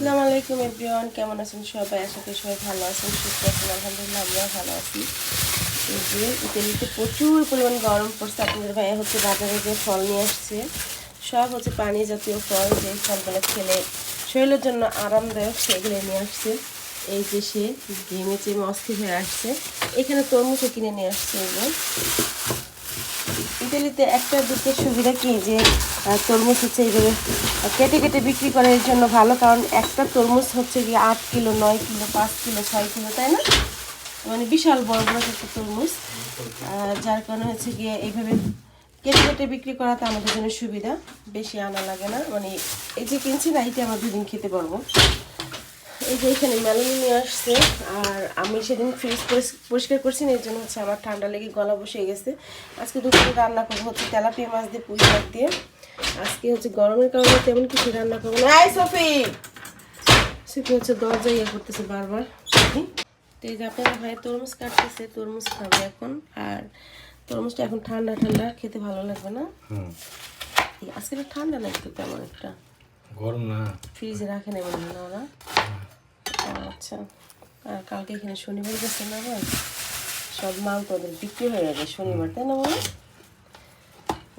আসসালামু আলাইকুম এভরিওয়ান, কেমন আছেন সবাই? আশা করি সবাই ভালো আছেন, সুস্থ আছেন, আলহামদুলিল্লাহ আমরাও ভালো আছি। এই যে ইতালিতে প্রচুর পরিমাণ গরম পড়ছে। আপনাদের ভাইয়া হচ্ছে বাজারে যে ফল নিয়ে আসছে, সব হচ্ছে পানি জাতীয় ফল যে ফলগুলো খেলে শরীরের জন্য আরামদায়ক, সেগুলো নিয়ে আসছে। এই যে সে ঘেমে চেমে অস্থির হয়ে আসছে। এখানে তরমুজও কিনে নিয়ে আসছে এগুলো। ইতালিতে একটা দিকের সুবিধা কি যে তরমুজ হচ্ছে এইভাবে কেটে কেটে বিক্রি করে এর জন্য ভালো, কারণ একটা তরমুজ হচ্ছে কি আট কিলো, নয় কিলো, পাঁচ কিলো, ছয় কিলো, তাই না? মানে বিশাল বড় বড় একটা তরমুজ। যার কারণে হচ্ছে গিয়ে এইভাবে কেটে কেটে বিক্রি করাতে আমাদের জন্য সুবিধা। বেশি আনা লাগে না। মানে এই যে কিনছি না, এইটা আমরা দুদিন খেতে পারব। এই যে এখানে মেলানি নিয়ে আসছে আর আমি সেদিন ফ্রিজ পরিষ্কার করছি না এর জন্য হচ্ছে আমার ঠান্ডা লেগে গলা বসে গেছে। আজকে দুপুরে রান্না করব হচ্ছে তেলাপিয়া মাছ দিয়ে পুঁই শাক দিয়ে। আজকে হচ্ছে গরমের কারণে তেমন কিছু রান্না করব না। এই সফি! সফি হচ্ছে দরজা ইয়ে করতেছে বারবার। তো এই যে আপনার ভাই তরমুজ কাটতেছে তরমুজ খাবে এখন। আর তরমুজটা এখন ঠান্ডা ঠান্ডা খেতে ভালো লাগবে না। আজকে ঠান্ডা লাগতো তেমন একটা। গরম না। ফ্রিজে রাখে নেবেন না। আচ্ছা আর কালকে এখানে শনিবার গেছে না আবার সব মাল তো ওদের বিক্রি হয়ে যাবে শনিবার, তাই না বলো?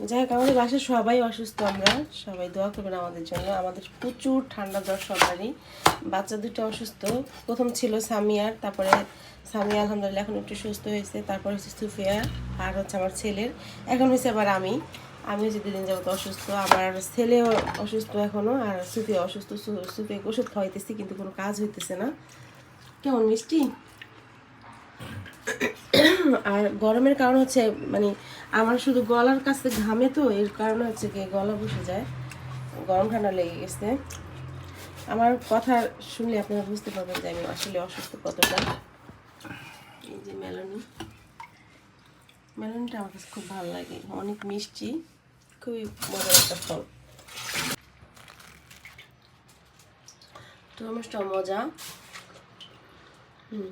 যাই হোক, আমাদের বাসায় সবাই অসুস্থ আমরা, সবাই দোয়া করবেন আমাদের জন্য। আমাদের প্রচুর ঠান্ডা জ্বর সবারই। বাচ্চা দুটো অসুস্থ, প্রথম ছিল সামিয়ার তারপরে সামিয়া আলহামদুলিল্লাহ এখন একটু সুস্থ হয়েছে, তারপরে হচ্ছে সুফিয়া আর হচ্ছে আমার ছেলের, এখন হয়েছে আবার আমি। আমি হচ্ছে দুদিন যাবত অসুস্থ, আমার ছেলেও অসুস্থ এখনও আর সুফিয়া অসুস্থ, সু- সুফিয়াকে ওষুধ খাওয়াইতেছি, কিন্তু কোনো কাজ হইতেছে না। কেমন মিষ্টি? আর গরমের কারণ হচ্ছে মানে আমার শুধু গলার কাছে ঘামে তো, এর কারণে হচ্ছে কি গলা বসে যায়, গরম ঠান্ডা লেগে গেছে। আমার কথা শুনলে আপনারা বুঝতে পারবেন যে আমি আসলে অসুস্থ কতটা। এই যে মেলনি মেলনটা আমার কাছে খুব ভালো লাগে, অনেক মিষ্টি। খুবই মজার একটা ফল। তরমুজটাও মজা। হুম।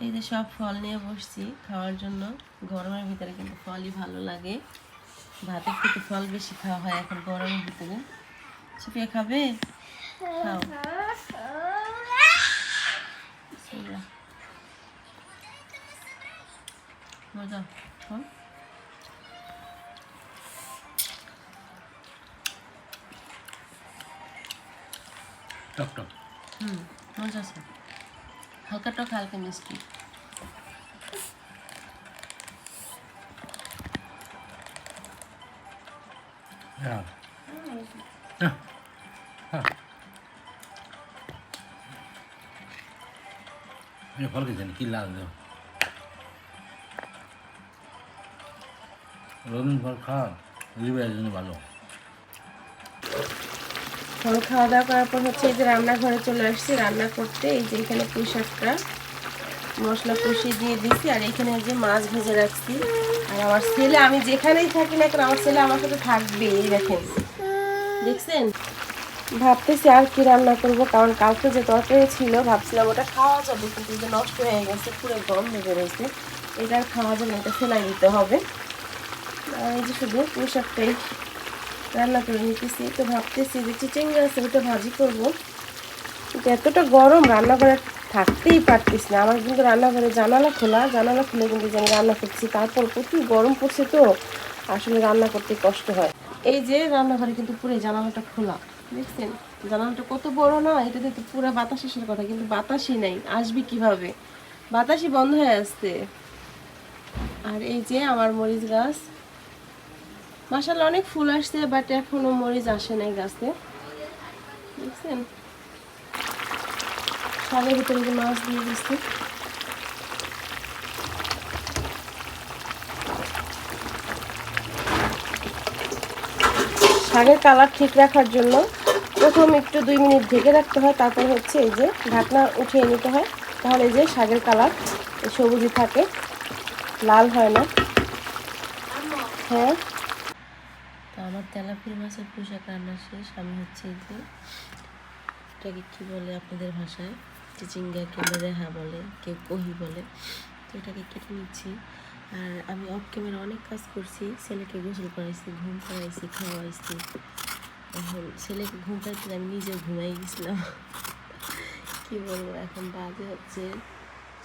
এই যে সব ফল নিয়ে বসছি খাওয়ার জন্য। গরমের ভিতরে কিন্তু ফলই ভালো লাগে। ভাতের থেকে ফল বেশি খাওয়া হয় এখন গরমের ভিতরে। সুপিয়া খাবে? খাও। মজা খাও। টক টক হুম মজা আছে হালকা টক হালকা মিষ্টি হ্যাঁ হ্যাঁ হ্যাঁ এই ফল খেয়েছেন কি লাল দেব রবীন্দ্র ফল খাওয়া লিভারের জন্য ভালো। ফল খাওয়া দাওয়া করার পর হচ্ছে এই যে রান্নাঘরে চলে আসছি, রান্না করতে এই যে এখানে পুঁই শাকটা, মশলা কষিয়ে দিয়ে দিছি আর এখানে যে মাছ ভেজে রাখছি। আর আমার ছেলে, আমি যেখানেই থাকি না কেন, আমার ছেলে আমার সাথে থাকবে, এই দেখেন। দেখছেন? ভাবতেছি আর কি রান্না করব, কারণ কালকে যে তরকারি ছিল, ভাবছিলাম ওটা খাওয়া যাবে, কিন্তু নষ্ট হয়ে গেছে, পুরো গরম লেগে রয়েছে এটা খাওয়া যাবে এটা ফেলাই দিতে হবে। এই যে শুধু পুঁই শাকটাই রান্না করে নিতেছি, তো ভাবতেছি যে চিচিঙ্গা আছে ওটা ভাজি করব। কিন্তু এতটা গরম রান্নাঘরে থাকতেই পারতিস না। আমার কিন্তু রান্নাঘরে জানালা খোলা, জানালা খুলে কিন্তু যে আমি রান্না করছি, তারপর প্রচুর গরম পড়ছে তো, আসলে রান্না করতে কষ্ট হয়। এই যে রান্নাঘরে কিন্তু পুরো জানালাটা খোলা, দেখছেন? জানালাটা কত বড় না এটাতে তো পুরো বাতাস আসার কথা, কিন্তু বাতাসই নাই, আসবি কীভাবে? বাতাসই বন্ধ হয়ে আসছে। আর এই যে আমার মরিচ গাছ মাসাল্লাহ অনেক ফুল আসছে বাট এখনও মরিচ আসে নাই গাছে। দেখছেন? শাকের ভিতরে যে মাছ দিয়ে দিচ্ছে। শাকের কালার ঠিক রাখার জন্য প্রথম একটু দুই মিনিট ঢেকে রাখতে হয়, তারপর হচ্ছে এই যে ঢাকনা উঠিয়ে নিতে হয়। তাহলে যে শাকের কালার সবুজই থাকে, লাল হয় না। হ্যাঁ। আমার তেলাপির মাছের পোশাক রান্না শেষ। আমি হচ্ছে যে এটাকে কী বলে আপনাদের ভাষায়? চিচিঙ্গা কেউ রেহা বলে কেউ কহি বলে। তো এটাকে কেটে নিচ্ছি। আর আমি অফ ক্যামেরা অনেক কাজ করছি। ছেলেকে গোসল করাইছি, ঘুম পাড়াইছি খাওয়াইছি। এখন ছেলেকে ঘুম পাড়াইতে আমি নিজেও ঘুমাই গেছিলাম। কী বলব, এখন বাজে হচ্ছে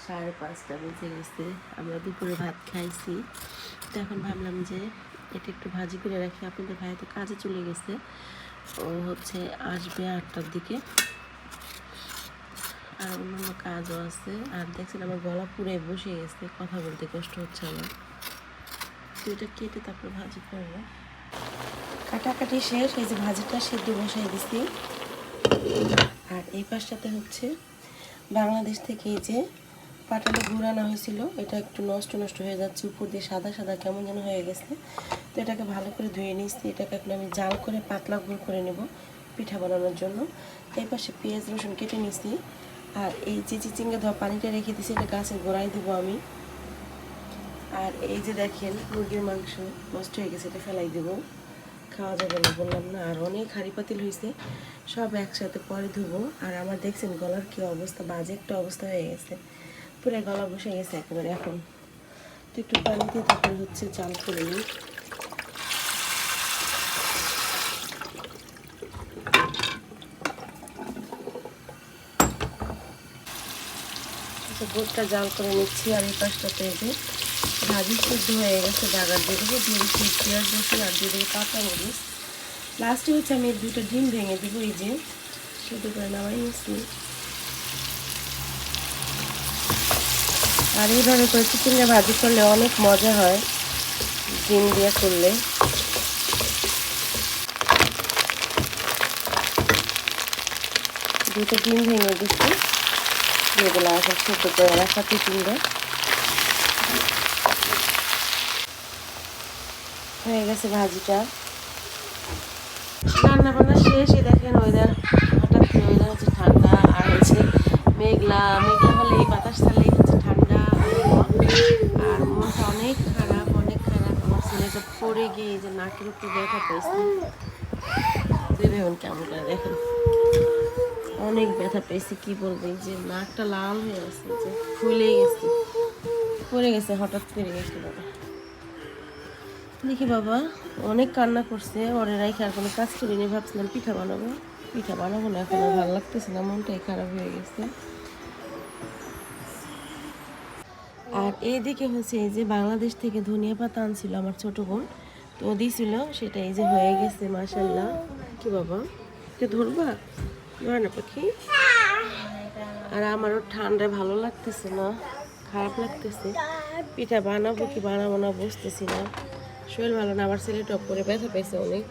সাড়ে পাঁচটা বেজে গেছে। আমরা দুপুরে ভাত খাইছি। তো এখন ভাবলাম যে এটা একটু ভাজি করে রাখি। আপনাদের ভাই তো কাজে চলে গেছে। ও হচ্ছে আসবে আটটার দিকে। আর অন্যান্য কাজও আছে। আর দেখছেন আমার গলা পুরে বসে গেছে। কথা বলতে কষ্ট হচ্ছে আমার। তো এটা কেটে তারপর ভাজি করব। কাটাকাটি শেষ। এই যে ভাজিটা সেদ্ধ বসাই দিছি। আর এই পাশটাতে হচ্ছে বাংলাদেশ থেকে এই যে পাটালি ঘুরানো হয়েছিল, এটা একটু নষ্ট নষ্ট হয়ে যাচ্ছে, উপর দিয়ে সাদা সাদা কেমন যেন হয়ে গেছে। তো এটাকে ভালো করে ধুয়ে নিচ্ছি এটাকে এখন আমি জাল করে পাতলা গুঁড়ো করে নেব পিঠা বানানোর জন্য। এই পাশে পেঁয়াজ, রসুন কেটে নিচ্ছি আর এই যে চিচিঙ্গা ধোয়া পানিটা রেখে দিছি এটা গাছের গোড়ায় দেবো আমি। আর এই যে দেখেন, মুরগির মাংস নষ্ট হয়ে গেছে, এটা ফেলাই দেবো। খাওয়া যাবে না, বললাম না, আর অনেক হাঁড়ি পাতিল হয়েছে, সব একসাথে পরে ধুবো। আর আমার দেখছেন গলার কি অবস্থা, বাজে একটা অবস্থা হয়ে গেছে। পুরো গলা বসে গেছে একেবারে এখন। তো একটু পানি দিয়ে তারপরে হচ্ছে চাল করে নিই। বুটটা জাল করে নিচ্ছি আর এই পাশটাতে যে ভাজি সিদ্ধ হয়ে গেছে ডাগার দিয়ে। দেবো দিয়ে দিচ্ছি পেঁয়াজ, রসুন আর দিয়ে দেবো কাঁচা মরিচ। লাস্টে হচ্ছে আমি দুটো ডিম ভেঙে দেবো এই যে। সিদ্ধ করে নামাই নিচ্ছি। আর এইভাবে করে চিকেনটা ভাজি করলে অনেক মজা হয়। ডিম দিয়ে করলে। দুটো ডিম ভেঙে দিচ্ছি। দিয়ে দিলাম এখন করে রাখা চিকেনটা হয়ে গেছে ভাজিটা। রান্না বান্না শেষ দেখেন ওয়েদার হঠাৎ ওয়েদার হচ্ছে ঠান্ডা, আর হচ্ছে মেঘলা। মেঘলা হলে এই বাতাস ছাড়লেই হচ্ছে ঠান্ডা আর মনটা অনেক খারাপ অনেক খারাপ। আমার ছেলেটা পড়ে গিয়ে যে নাকের উপর ব্যথা পেয়েছে দেখুন কেমন করে দেখেন। অনেক ব্যথা পেয়েছি কি বলব? যে নাকটা লাল হয়ে গেছে যে ফুলে গেছে। পড়ে গেছে, হঠাৎ করে গেছে বাবা। দেখি বাবা, অনেক কান্না করছে, ওরে রাইখে আর কোনো কাজ করিনি, ভাবছিলাম পিঠা বানাবো। পিঠা বানাবো না, এখন ভালো লাগতেছে না, মনটাই খারাপ হয়ে গেছে। আর এইদিকে হচ্ছে এই যে বাংলাদেশ থেকে ধনিয়া পাতা আনছিল আমার ছোট বোন, তো দিছিল, সেটা এই যে হয়ে গেছে মাসাল্লাহ কি বাবা? কে ধরবা? ধরে না, পাখি। আর আমারও ঠান্ডায় ভালো লাগতেছে না, খারাপ লাগতেছে। পিঠা বানাবো কি বানাবো না বুঝতেছি না। শরীর ভালো না, আমার ছেলে টপ করে ব্যথা পেয়েছে অনেক।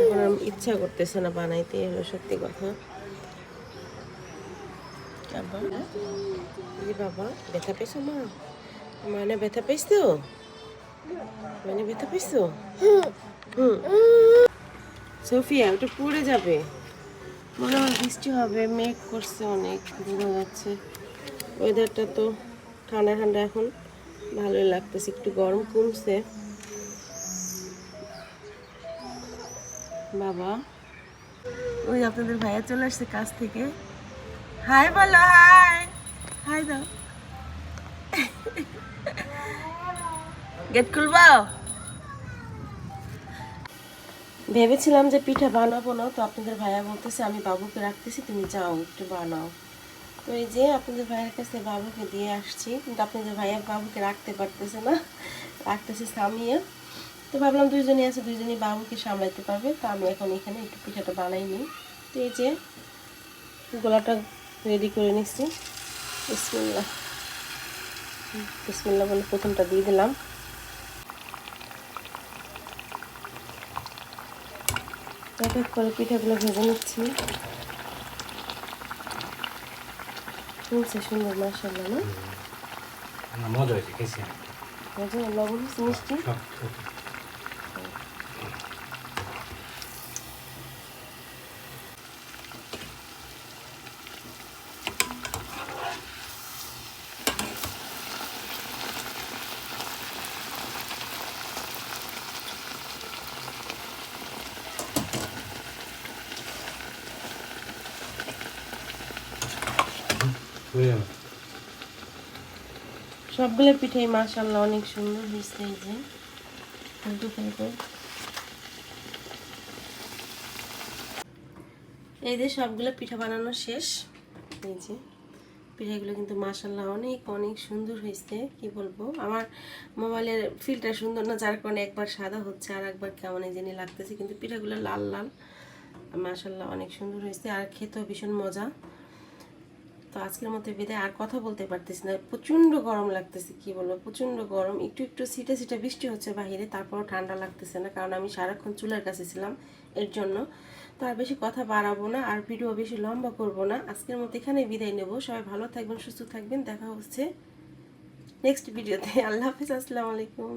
এখন ইচ্ছা করতেছে না বানাইতে হলো সত্যি কথা। বাবা এই বাবা, ব্যথা পেয়েছ মা? মানে ব্যথা পেয়েছ মানে ব্যথা পেয়েছ সোফিয়া, ওটা পড়ে যাবে। মনে হয় বৃষ্টি হবে, মেঘ করছে অনেক, বোঝা যাচ্ছে। ওয়েদারটা তো ঠান্ডা ঠান্ডা এখন। ভালোই লাগতেছে, একটু গরম কমছে। বাবা, ওই আপনাদের ভাইয়া চলে আসছে কাজ থেকে। হাই বলো, হাই। হাই দাও। গেট খুলবাও ভেবেছিলাম যে পিঠা বানাবো না, তো আপনাদের ভাইয়া বলতেছে, আমি বাবুকে রাখতেছি, তুমি যাও, একটু বানাও। তো এই যে আপনাদের ভাইয়ের কাছে বাবুকে দিয়ে আসছি, কিন্তু আপনাদের ভাইয়া বাবুকে রাখতে পারতেছে না, রাখতেছে সামিয়া। তো ভাবলাম দুইজনই আছে, দুইজনই বাবুকে সামলাইতে পারবে, তো আমি এখন এখানে একটু পিঠাটা বানাই নিই। তো এই যে গোলাটা রেডি করে নিচ্ছি বিসমিল্লা বিসমিল্লা বলে প্রথমটা দিয়ে দিলাম। এক এক করে পিঠাগুলো ভেজে নিচ্ছি। সুন্দর মাসাল্লাহ না? মজা হয়েছে খেয়েছি ভেজে লবণ মিষ্টি? সবগুলো পিঠাই মাশাল্লাহ অনেক সুন্দর হয়েছে এই যে। সবগুলো পিঠা বানানো শেষ। এই যে পিঠাগুলো কিন্তু মাশাল্লাহ অনেক অনেক সুন্দর হয়েছে, কি বলব? আমার মোবাইলের ফিল্টার সুন্দর না, যার কারণে একবার সাদা হচ্ছে, আর একবার কেমন জানি লাগতেছে, কিন্তু পিঠাগুলো লাল লাল। মাশাল্লাহ অনেক সুন্দর হয়েছে, আর খেতেও ভীষণ মজা। তো আজকের মতো বিদায়। আর কথা বলতে পারতেছি না। প্রচণ্ড গরম লাগতেছে, কি বলব? প্রচণ্ড গরম। একটু একটু সিটে সিটে বৃষ্টি হচ্ছে বাইরে তারপরও ঠান্ডা লাগতেছে না, কারণ আমি সারাক্ষণ চুলার কাছে ছিলাম এর জন্য। তো আর বেশি কথা বাড়াবো না, আর ভিডিও বেশি লম্বা করব না। আজকের মতো এখানে বিদায় নেব। সবাই ভালো থাকবেন, সুস্থ থাকবেন। দেখা হচ্ছে নেক্সট ভিডিওতে আল্লাহ হাফিজ, আসসালামু আলাইকুম।